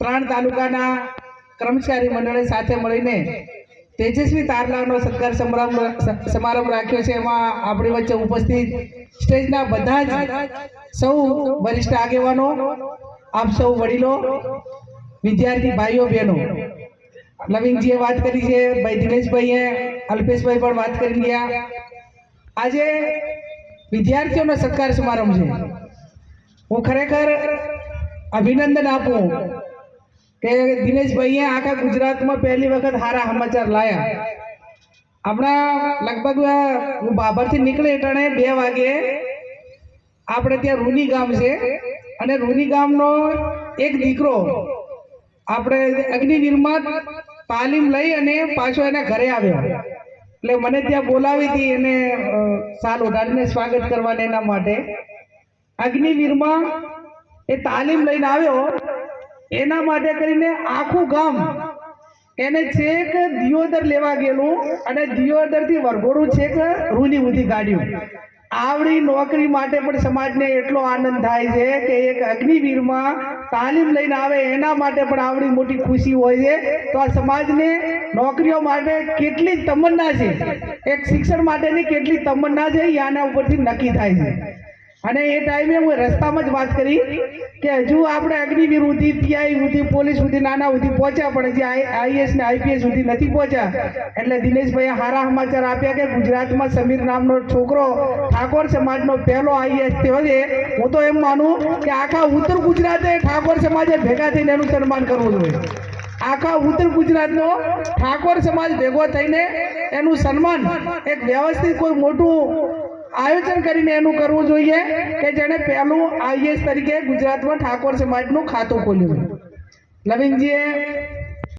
ત્રણ તાલુકાના કર્મચારી મંડળે સાથે મળીને તેજસ્વી તારલાનો સત્કાર સમારંભ સમારંભ રાખ્યો છે. એમાં આપણી વચ્ચે ઉપસ્થિત સ્ટેજના બધા જ સૌ વરિષ્ઠ આગેવાનો, આપ સૌ વડીલો, વિદ્યાર્થી ભાઈઓ, બહેનો. નવીનજીએ વાત કરી છે, ભાઈ દિનેશભાઈએ, અલ્પેશભાઈ પણ વાત કરી ગયા. આજે વિદ્યાર્થીઓનો સત્કાર સમારંભ છે. હું ખરેખર અભિનંદન આપું કે દિનેશભાઈએ આખા ગુજરાતમાં પહેલી વખત સારા સમાચાર લાયા. આપણા લગભગ હું બાબરથી નીકળે એટલે બે વાગે આપણે ત્યાં રૂની ગામ છે અને રૂની ગામનો એક દીકરો આપણે અગ્નિવીરમાં તાલીમ લઈ અને પાછો એના ઘરે આવ્યો. એટલે મને ત્યાં બોલાવી હતી એને સાલ ઓઢાડીને સ્વાગત કરવાને એના માટે. અગ્નિવીરમાં એ તાલીમ લઈને આવ્યો. એના માટે કરીને આખું ગામ એને છેક દિયોદર લેવા ગયેલું અને દિયોદરથી વરઘોડું છેક રૂની ઉધી કાઢ્યું આવડી નોકરી માટે પણ સમાજને એટલો આનંદ થાય છે કે એક અગ્નિવીરમાં તાલીમ લઈને આવે એના માટે પણ આવડી મોટી ખુશી હોય છે. તો આ સમાજને નોકરીઓ માટે કેટલી તમન્ના છે. એક શિક્ષણ માટેની કેટલી તમન્ના છે, એ આના ઉપરથી નક્કી થાય છે. અને એ ટાઈમે હું રસ્તામાં જ વાત કરી કે હજુ આપણે અગ્નિવીર સુધી પીઆઈ સુધી, પોલીસ સુધી, નાના સુધી પહોંચ્યા, પણ હજી આઈએસ ને આઈપીએસ સુધી નથી પહોંચ્યા. એટલે દિનેશભાઈએ સારા સમાચાર આપ્યા કે ગુજરાતમાં સમીર નામનો છોકરો ઠાકોર સમાજનો પહેલો આઈએસ થયો છે. હું તો એમ માનું કે આખા ઉત્તર ગુજરાતે ઠાકોર સમાજે ભેગા થઈને એનું સન્માન કરવું જોઈએ. આખા ઉત્તર ગુજરાતનો ઠાકોર સમાજ ભેગો થઈને એનું સન્માન એક વ્યવસ્થિત કોઈ મોટું આયોજન કરીને એનું કરવું જોઈએ કે જેણે પહેલું આઈએસ તરીકે ગુજરાતમાં ઠાકોર સમાજનું ખાતું ખોલ્યું. નવીનજીએ